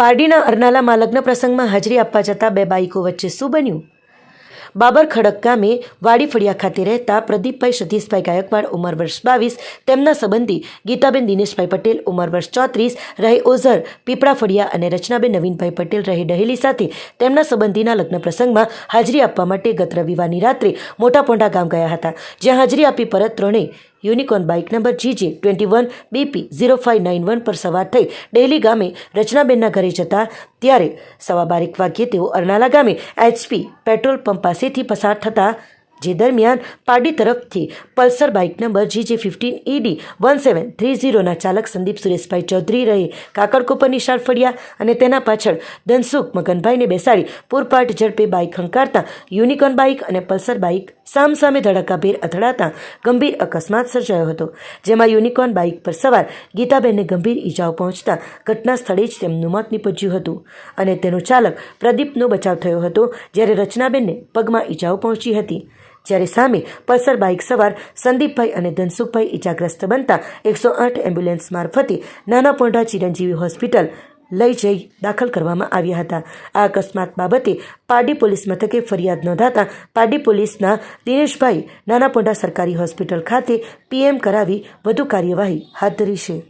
પારડીના અરનાલામાં લગ્ન પ્રસંગમાં હાજરી આપવા જતા બે બાઈકો વચ્ચે શું બન્યું? બાબર ખડક ગામે વાડી ફળિયા ખાતે રહેતા પ્રદીપભાઈ સતીશભાઈ ગાયકવાડ, ઉંમર વર્ષ બાવીસ, તેમના સંબંધી ગીતાબેન દિનેશભાઈ પટેલ, ઉંમર વર્ષ ચોત્રીસ, રહે ઓઝર, પીપળા ફળિયા અને રચનાબેન નવીનભાઈ પટેલ રહે ડહેલી સાથે તેમના સંબંધીના લગ્ન પ્રસંગમાં હાજરી આપવા માટે ગત રવિવારની રાત્રે મોટા પોંડા ગામ ગયા હતા, જ્યાં હાજરી આપી પરત ત્રણેય unicorn bike number GJ twenty one BP zero five nine one પર સવાર થઈ ડેલી ગામે રચનાબેનના ઘરે જતા ત્યારે સવા બારેક વાગ્યે તેઓ અરનાલા ગામે એચપી પેટ્રોલ પંપ પાસેથી પસાર થતા, જે દરમિયાન પારડી તરફથી pulsar bike number GJ fifteen ED one seven three ઝીરોના ચાલક સંદીપ સુરેશભાઈ ચૌધરી રહે કાકડકોપર નિશાળ ફળિયા અને તેના પાછળ ધનસુખ મગનભાઈને બેસાડી પૂરપાટ ઝડપે બાઇક હંકારતા યુનિકોર્ન બાઇક અને પલ્સર બાઇક સામસામે ધડાકાભેર અથડાતા ગંભીર અકસ્માત સર્જાયો હતો, જેમાં યુનિકોર્ન બાઇક પર સવાર ગીતાબેનને ગંભીર ઈજાઓ પહોંચતા ઘટના સ્થળે જ તેમનું મોત નીપજ્યું હતું અને તેનો ચાલક પ્રદીપનો બચાવ થયો હતો, જ્યારે રચનાબેનને પગમાં ઈજાઓ પહોંચી હતી. જ્યારે સામે પલ્સર બાઇક સવાર સંદીપભાઈ અને ધનસુખભાઈ ઇજાગ્રસ્ત બનતા એકસો આઠ એમ્બ્યુલન્સ મારફતે નાના પોંઢા ચિરંજીવી હોસ્પિટલ લઈ જઈ દાખલ કરવામાં આવ્યા હતા. આ અકસ્માત બાબતે પારડી પોલીસ મથકે ફરિયાદ નોંધાતા પારડી પોલીસના દિનેશભાઈ નાના પોંઢા સરકારી હોસ્પિટલ ખાતે પીએમ કરાવી વધુ કાર્યવાહી હાથ ધરી છે.